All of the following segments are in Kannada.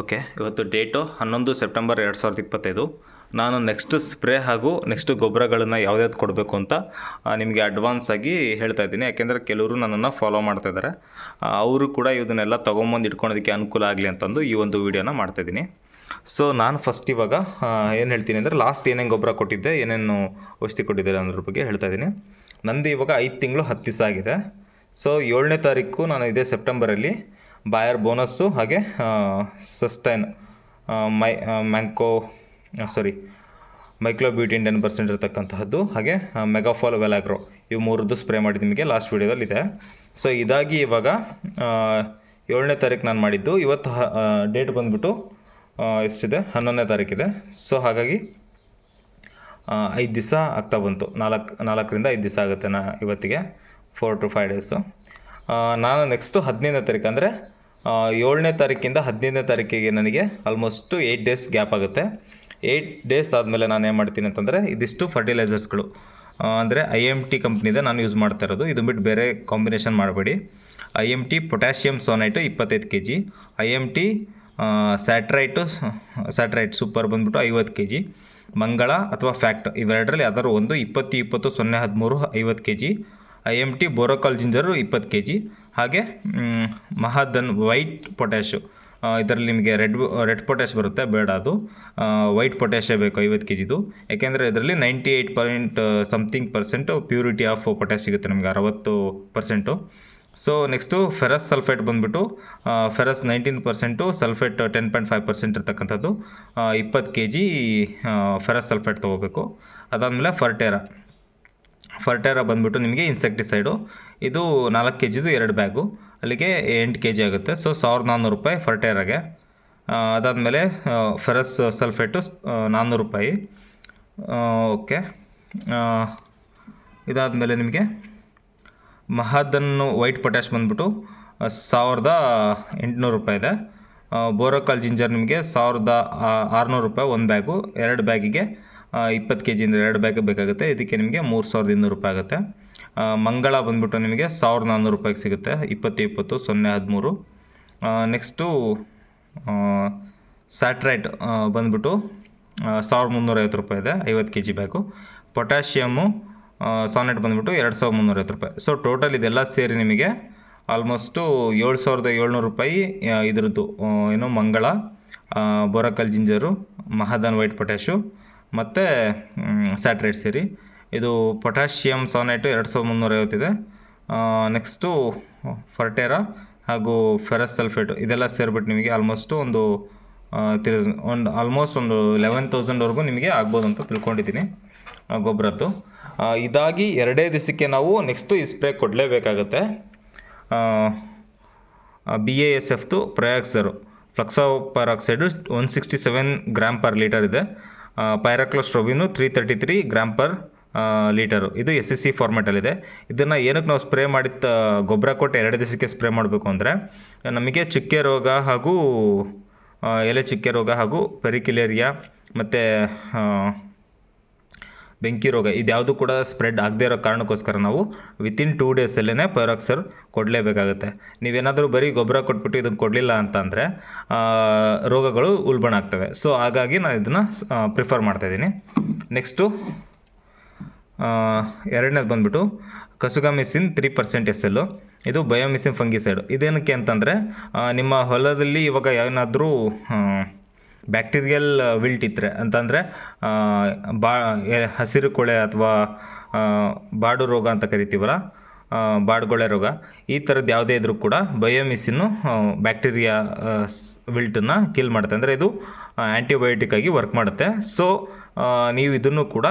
ಓಕೆ, ಇವತ್ತು ಡೇಟು ಹನ್ನೊಂದು ಸೆಪ್ಟೆಂಬರ್ ಎರಡು ಸಾವಿರದ ಇಪ್ಪತ್ತೈದು. ನಾನು ನೆಕ್ಸ್ಟ್ ಸ್ಪ್ರೇ ಹಾಗೂ ನೆಕ್ಸ್ಟ್ ಗೊಬ್ಬರಗಳನ್ನು ಯಾವ್ದು ಕೊಡಬೇಕು ಅಂತ ನಿಮಗೆ ಅಡ್ವಾನ್ಸ್ ಆಗಿ ಹೇಳ್ತಾ ಇದ್ದೀನಿ. ಯಾಕೆಂದರೆ ಕೆಲವರು ನನ್ನನ್ನು ಫಾಲೋ ಮಾಡ್ತಾ ಇದ್ದಾರೆ. ಅವರು ಕೂಡ ಇದನ್ನೆಲ್ಲ ತೊಗೊಂಬಂದು ಇಟ್ಕೊಳೋದಕ್ಕೆ ಅನುಕೂಲ ಆಗಲಿ ಅಂತಂದು ಈ ಒಂದು ವೀಡಿಯೋನ ಮಾಡ್ತಾಯಿದ್ದೀನಿ ಸೊ ನಾನು ಫಸ್ಟ್ ಇವಾಗ ಏನು ಹೇಳ್ತೀನಿ ಅಂದರೆ ಲಾಸ್ಟ್ ಏನೇನು ಗೊಬ್ಬರ ಕೊಟ್ಟಿದ್ದೆ, ಏನೇನು ಔಷಧಿ ಕೊಟ್ಟಿದ್ದಾರೆ ಅನ್ನೋದ್ರ ಬಗ್ಗೆ ಹೇಳ್ತಾ ಇದ್ದೀನಿ. ನಂದು ಇವಾಗ ಐದು ತಿಂಗಳು ಹತ್ತು ದಿವಸ ಆಗಿದೆ. ಸೊ ಏಳನೇ ತಾರೀಕು ನಾನು ಇದೇ ಸೆಪ್ಟೆಂಬರಲ್ಲಿ ಬಾಯರ್ ಬೋನಸ್ಸು ಹಾಗೆ ಸಸ್ಟೈನ್ ಮೈ ಮ್ಯಾಂಕೋ ಸಾರಿ ಮೈಕ್ಲೋಬ್ಯೂಟಿನ್ ಟೆನ್ ಪರ್ಸೆಂಟ್ ಇರತಕ್ಕಂತಹದ್ದು, ಹಾಗೆ ಮೆಗಾಫಾಲ್ ವೆಲಾಗ್ರೋ ಇವು ಮೂರದ್ದು ಸ್ಪ್ರೇ ಮಾಡಿ ನಿಮಗೆ ಲಾಸ್ಟ್ ವೀಡಿಯೋದಲ್ಲಿ ಇದೆ. ಸೊ ಇದಾಗಿ ಇವಾಗ ಏಳನೇ ತಾರೀಕು ನಾನು ಮಾಡಿದ್ದು, ಇವತ್ತು ಡೇಟ್ ಬಂದುಬಿಟ್ಟು ಎಷ್ಟಿದೆ? ಹನ್ನೊಂದನೇ ತಾರೀಕಿದೆ ಸೊ ಹಾಗಾಗಿ ಐದು ದಿವಸ ಆಗ್ತಾ ಬಂತು. ನಾಲ್ಕು, ನಾಲ್ಕರಿಂದ ಐದು ದಿವಸ ಆಗುತ್ತೆ ನಾ ಇವತ್ತಿಗೆ ಫೋರ್ ಟು ಫೈವ್ ಡೇಸು ನಾನು ನೆಕ್ಸ್ಟು ಹದಿನೈದನೇ ತಾರೀಕು ಅಂದರೆ ಏಳನೇ ತಾರೀಕಿಂದ ಹದಿನೈದನೇ ತಾರೀಕಿಗೆ ನನಗೆ ಆಲ್ಮೋಸ್ಟು ಏಯ್ಟ್ ಡೇಸ್ ಗ್ಯಾಪ್ ಆಗುತ್ತೆ. ಏಯ್ಟ್ ಡೇಸ್ ಆದಮೇಲೆ ನಾನು ಏನು ಮಾಡ್ತೀನಿ ಅಂತಂದರೆ ಇದಿಷ್ಟು ಫರ್ಟಿಲೈಸರ್ಸ್ಗಳು ಅಂದರೆ ಐ ಎಂ ಟಿ ಕಂಪ್ನಿದೆ ನಾನು ಯೂಸ್ ಮಾಡ್ತಾ ಇರೋದು. ಇದು ಬಿಟ್ಟು ಬೇರೆ ಕಾಂಬಿನೇಷನ್ ಮಾಡಬೇಡಿ. I M T potassium schoenite ಇಪ್ಪತ್ತೈದು K G I M T ಸ್ಯಾಟ್ರೈಟು ಸ್ಯಾಟ್ರೈಟ್ ಸೂಪರ್ ಬಂದ್ಬಿಟ್ಟು ಐವತ್ತು ಕೆ ಜಿ ಮಂಗಳ ಅಥವಾ ಫ್ಯಾಕ್ಟ್ ಇವೆರಡರಲ್ಲಿ ಯಾವ್ದಾದ್ರು ಒಂದು ಇಪ್ಪತ್ತು ಇಪ್ಪತ್ತು, ಸೊನ್ನೆ, ಹದಿಮೂರು, ಐವತ್ತು K G I M T Borocal ginger ಇಪ್ಪತ್ತು ಕೆ ಜಿ ಹಾಗೆ ಮಹದನ್ ವೈಟ್ ಪೊಟ್ಯಾಶು. ಇದರಲ್ಲಿ ನಿಮಗೆ ರೆಡ್ ರೆಡ್ ಪೊಟ್ಯಾಶ್ ಬರುತ್ತೆ, ಬೇಡ ಅದು. ವೈಟ್ ಪೊಟ್ಯಾಶೇ ಬೇಕು, ಐವತ್ತು ಕೆ ಜಿದು ಯಾಕೆಂದರೆ ಇದರಲ್ಲಿ ninety eight point something percent purity of potash ಸಿಗುತ್ತೆ ನಮಗೆ, ಅರವತ್ತು percent so next ferrous sulphate ಬಂದುಬಿಟ್ಟು ferrous nineteen percent sulphate ten point five percent ಇರ್ತಕ್ಕಂಥದ್ದು. ಇಪ್ಪತ್ತು ಕೆ ಜಿ ಫೆರಸ್ ಸಲ್ಫೇಟ್ ತೊಗೋಬೇಕು. ಅದಾದಮೇಲೆ ಫರ್ಟೇರಾ ಫರ್ಟೇರಾ ಬಂದುಬಿಟ್ಟು ನಿಮಗೆ ಇನ್ಸೆಕ್ಟಿಸೈಡು ಇದು ನಾಲ್ಕು ಕೆ ಜಿದು ಎರಡು ಬ್ಯಾಗು. ಅಲ್ಲಿಗೆ ಎಂಟು ಕೆ ಜಿ ಆಗುತ್ತೆ. ಸೊ ಸಾವಿರದ ನಾನ್ನೂರು ರೂಪಾಯಿ ಫರ್ಟೇರಾಗೆ ಅದಾದಮೇಲೆ ಫೆರಸ್ ಸಲ್ಫೇಟು ನಾನ್ನೂರು ರೂಪಾಯಿ. ಓಕೆ. ಇದಾದಮೇಲೆ ನಿಮಗೆ ಮಹದನ್ನು ವೈಟ್ ಪೊಟ್ಯಾಶ್ ಬಂದ್ಬಿಟ್ಟು ಸಾವಿರದ ಎಂಟುನೂರು ರೂಪಾಯಿ ಇದೆ. ಬೋರೋಕಾಲ್ ಜಿಂಜರ್ ನಿಮಗೆ ಸಾವಿರದ ಆರುನೂರು ರೂಪಾಯಿ ಒಂದು ಬ್ಯಾಗು. ಎರಡು ಬ್ಯಾಗಿಗೆ ಇಪ್ಪತ್ತು ಕೆ ಜಿಯಿಂದ ಎರಡು ಬ್ಯಾಗ್ ಬೇಕಾಗುತ್ತೆ. ಇದಕ್ಕೆ ನಿಮಗೆ ಮೂರು ಸಾವಿರದ ಇನ್ನೂರು ರೂಪಾಯಿ ಆಗುತ್ತೆ. ಮಂಗಳ ಬಂದ್ಬಿಟ್ಟು ನಿಮಗೆ ಸಾವಿರದ ನಾನ್ನೂರು ರೂಪಾಯಿಗೆ ಸಿಗುತ್ತೆ. ಇಪ್ಪತ್ತು ಇಪ್ಪತ್ತು, ಸೊನ್ನೆ, ಹದಿಮೂರು. ನೆಕ್ಸ್ಟು ಸ್ಯಾಟ್ರೈಟ್ ಬಂದ್ಬಿಟ್ಟು ಸಾವಿರದ ಮುನ್ನೂರೈವತ್ತು ರೂಪಾಯಿ ಇದೆ, ಐವತ್ತು K G bag. Potassium schoenite ಬಂದ್ಬಿಟ್ಟು ಎರಡು ಸಾವಿರದ ಮುನ್ನೂರೈವತ್ತು ರೂಪಾಯಿ. ಸೊ ಟೋಟಲ್ ಇದೆಲ್ಲ ಸೇರಿ ನಿಮಗೆ ಆಲ್ಮೋಸ್ಟು ಏಳು ಸಾವಿರದ ಏಳ್ನೂರು ರೂಪಾಯಿ ಇದರದ್ದು. ಏನು Mangala Borocal ginger, Mahadhan white potash ಮತ್ತು ಸ್ಯಾಟ್ರೈಟ್ ಸೇರಿ. ಇದು ಪೊಟ್ಯಾಷಿಯಮ್ ಸಾನೆಟು ಎರಡು ಸಾವಿರದ ಮುನ್ನೂರೈವತ್ತಿದೆ. ನೆಕ್ಸ್ಟು ಫರ್ಟೇರಾ ಹಾಗೂ ಫೆರಸ್ ಸಲ್ಫೇಟ್ ಇದೆಲ್ಲ ಸೇರಿಬಿಟ್ಟು ನಿಮಗೆ ಆಲ್ಮೋಸ್ಟು ಒಂದು ತ್ರೀ ಒಂದು ಆಲ್ಮೋಸ್ಟ್ ಒಂದು ಲೆವೆನ್ ತೌಸಂಡ್ವರೆಗೂ ನಿಮಗೆ ಆಗ್ಬೋದು ಅಂತ ತಿಳ್ಕೊಂಡಿದ್ದೀನಿ ಗೊಬ್ಬರದ್ದು. ಇದಾಗಿ ಎರಡೇ ದಿವಸಕ್ಕೆ ನಾವು ನೆಕ್ಸ್ಟು ಈ spray ಕೊಡಲೇಬೇಕಾಗತ್ತೆ. B A S F Priaxor fluxapyroxad one sixty seven gram per litre ಇದೆ. Pyraclostrobin three thirty three gram per litre. ಇದು ಎಸ್ ಎಸ್ ಸಿ ಫಾರ್ಮೆಟಲ್ಲಿದೆ ಇದನ್ನು ಏನಕ್ಕೆ ನಾವು ಸ್ಪ್ರೇ ಮಾಡಿದ ಗೊಬ್ಬರ ಕೊಟ್ಟು ಎರಡು ದಿವಸಕ್ಕೆ ಸ್ಪ್ರೇ ಮಾಡಬೇಕು ಅಂದರೆ, ನಮಗೆ ಚುಕ್ಕೆ ರೋಗ ಹಾಗೂ ಎಲೆ ಚುಕ್ಕೆ ರೋಗ ಹಾಗೂ ಪೆರಿಕಿಲೇರಿಯಾ ಮತ್ತು ಬೆಂಕಿ ರೋಗ ಇದ್ಯಾವುದು ಕೂಡ ಸ್ಪ್ರೆಡ್ ಆಗದೇ ಇರೋ ಕಾರಣಕ್ಕೋಸ್ಕರ ನಾವು ವಿತಿನ್ ಟೂ ಡೇಸಲ್ಲೇ ಪೈರಾಕ್ಸರ್ ಕೊಡಲೇಬೇಕಾಗುತ್ತೆ. ನೀವೇನಾದರೂ ಬರೀ ಗೊಬ್ಬರ ಕೊಟ್ಬಿಟ್ಟು ಇದನ್ನು ಕೊಡಲಿಲ್ಲ ಅಂತಂದರೆ ರೋಗಗಳು ಉಲ್ಬಣ ಆಗ್ತವೆ. ಸೊ ಹಾಗಾಗಿ ನಾನು ಇದನ್ನು ಪ್ರಿಫರ್ ಮಾಡ್ತಾಯಿದ್ದೀನಿ ನೆಕ್ಸ್ಟು ಎರಡನೇದು ಬಂದ್ಬಿಟ್ಟು ಕಸುಗಾಮಿಸಿನ್ ತ್ರೀ ಪರ್ಸೆಂಟ್ ಎಸ್ ಎಲ್ಲು ಇದು ಬಯೋಮಿಸಿನ್ ಫಂಗಿಸೈಡ್. ಇದೇನಕ್ಕೆ ಅಂತಂದರೆ ನಿಮ್ಮ ಹೊಲದಲ್ಲಿ ಇವಾಗ ಏನಾದರೂ ಬ್ಯಾಕ್ಟೀರಿಯಲ್ ವಿಲ್ಟ್ ಇದ್ದರೆ ಅಂತಂದರೆ ಬಾ ಹಸಿರು ಕೊಳೆ ಅಥವಾ ಬಾಡು ರೋಗ ಅಂತ ಕರಿತೀವಲ್ಲ ಬಾಡುಗೊಳೆ ರೋಗ, ಈ ಥರದ್ದು ಯಾವುದೇ ಇದ್ರೂ ಕೂಡ ಬಯೋಮಿಸಿನ್ನು ಬ್ಯಾಕ್ಟೀರಿಯಾ ವಿಲ್ಟನ್ನು ಕಿಲ್ ಮಾಡುತ್ತೆ. ಅಂದರೆ ಇದು ಆ್ಯಂಟಿಬಯೋಟಿಕ್ ಆಗಿ ವರ್ಕ್ ಮಾಡುತ್ತೆ. ಸೊ ನೀವು ಇದನ್ನು ಕೂಡ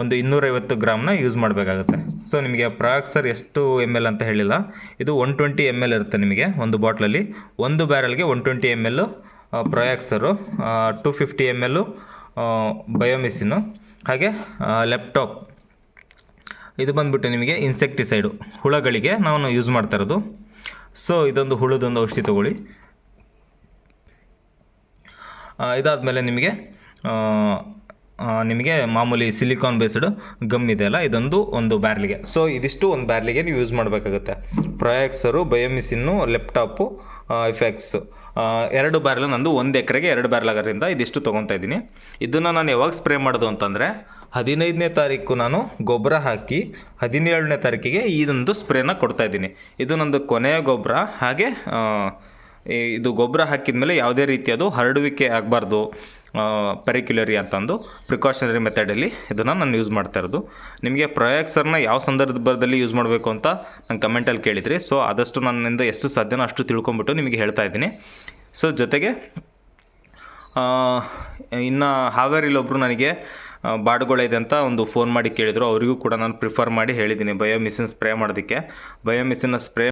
ಒಂದು ಇನ್ನೂರೈವತ್ತು ಗ್ರಾಮ್ನ ಯೂಸ್ ಮಾಡಬೇಕಾಗುತ್ತೆ. ಸೊ ನಿಮಗೆ ಪ್ರಾಕ್ಸರ್ ಎಷ್ಟು ಎಂ ಎಲ್ ಅಂತ ಹೇಳಿಲ್ಲ. ಇದು ಒನ್ ಟ್ವೆಂಟಿ ಎಂ ಎಲ್ ಇರುತ್ತೆ ನಿಮಗೆ ಒಂದು ಬಾಟ್ಲಲ್ಲಿ. ಒಂದು ಬ್ಯಾರಲ್ಗೆ ಒನ್ ಟ್ವೆಂಟಿ ಎಂ ಎಲ್ಲು ಪ್ರೊಯಾಕ್ಸರು ಟು ಫಿಫ್ಟಿ ಎಂ ಎಲ್ಲು ಬಯೋಮಿಸಿನು, ಹಾಗೆ ಲ್ಯಾಪ್ಟಾಪ್. ಇದು ಬಂದ್ಬಿಟ್ಟು ನಿಮಗೆ ಇನ್ಸೆಕ್ಟಿಸೈಡು, ಹುಳಗಳಿಗೆ ನಾವು ಯೂಸ್ ಮಾಡ್ತಾ ಇರೋದು. ಸೊ ಇದೊಂದು ಹುಳದೊಂದು ಔಷಧಿ ತಗೊಳ್ಳಿ. ಇದಾದಮೇಲೆ ನಿಮಗೆ ನಿಮಗೆ ಮಾಮೂಲಿ ಸಿಲಿಕಾನ್ ಬೇಸ್ಡ್ ಗಮ್ ಇದೆ ಅಲ್ಲ, ಇದೊಂದು ಒಂದು ಬ್ಯಾರ್ಲಿಗೆ. ಸೊ ಇದಿಷ್ಟು ಒಂದು ಬ್ಯಾರ್ಲಿಗೆ ನೀವು ಯೂಸ್ ಮಾಡಬೇಕಾಗುತ್ತೆ. ಪ್ರೊಯಾಕ್ಸರು, ಬಯೋಮಿಸಿನ್ನು, ಲ್ಯಾಪ್ಟಾಪು ಎಫೆಕ್ಸ್ ಎರಡು ಬ್ಯಾರ್ಲ್, ನಂದು ಒಂದು ಎಕರೆಗೆ ಎರಡು ಬ್ಯಾರ್ಲ್ ಆಗೋದ್ರಿಂದ ಇದಿಷ್ಟು ತೊಗೊತಾ ಇದ್ದೀನಿ. ಇದನ್ನು ನಾನು ಯಾವಾಗ ಸ್ಪ್ರೇ ಮಾಡೋದು ಅಂತಂದರೆ, ಹದಿನೈದನೇ ತಾರೀಕು ನಾನು ಗೊಬ್ಬರ ಹಾಕಿ, ಹದಿನೇಳನೇ ತಾರೀಕಿಗೆ ಇದೊಂದು ಸ್ಪ್ರೇನ ಕೊಡ್ತಾ ಇದ್ದೀನಿ. ಇದು ನಂದು ಕೊನೆಯ ಗೊಬ್ಬರ. ಹಾಗೆ ಇದು ಗೊಬ್ಬರ ಹಾಕಿದ ಮೇಲೆ ಯಾವುದೇ ರೀತಿಯದು ಹರಡುವಿಕೆ ಆಗಬಾರ್ದು. ಪೆರಿಕ್ಯುಲರಿ ಅಂತಂದು ಪ್ರಿಕಾಷನರಿ ಮೆಥಡಲ್ಲಿ ಇದನ್ನು ನಾನು ಯೂಸ್ ಮಾಡ್ತಾ ಇರೋದು. ನಿಮಗೆ ಪ್ರೊಯಾಕ್ಸರ್ನ ಯಾವ ಸಂದರ್ಭದಲ್ಲಿ ಯೂಸ್ ಮಾಡಬೇಕು ಅಂತ ನಂಗೆ ಕಮೆಂಟಲ್ಲಿ ಕೇಳಿದ್ರಿ. ಸೊ ಆದಷ್ಟು ನನ್ನಿಂದ ಎಷ್ಟು ಸಾಧ್ಯನೋ ಅಷ್ಟು ತಿಳ್ಕೊಂಬಿಟ್ಟು ನಿಮಗೆ ಹೇಳ್ತಾ ಇದ್ದೀನಿ. ಸೊ ಜೊತೆಗೆ ಇನ್ನು ಹಾವೇರಿಲಿ ಒಬ್ಬರು ನನಗೆ ಬಾಡುಗಳಿದೆ ಅಂತ ಒಂದು ಫೋನ್ ಮಾಡಿ ಕೇಳಿದರು. ಅವರಿಗೂ ಕೂಡ ನಾನು ಪ್ರಿಫರ್ ಮಾಡಿ ಹೇಳಿದ್ದೀನಿ. ಬಯೋ ಮಿಷಿನ್ ಸ್ಪ್ರೇ ಮಾಡೋದಕ್ಕೆ ಬಯೋ ಸ್ಪ್ರೇ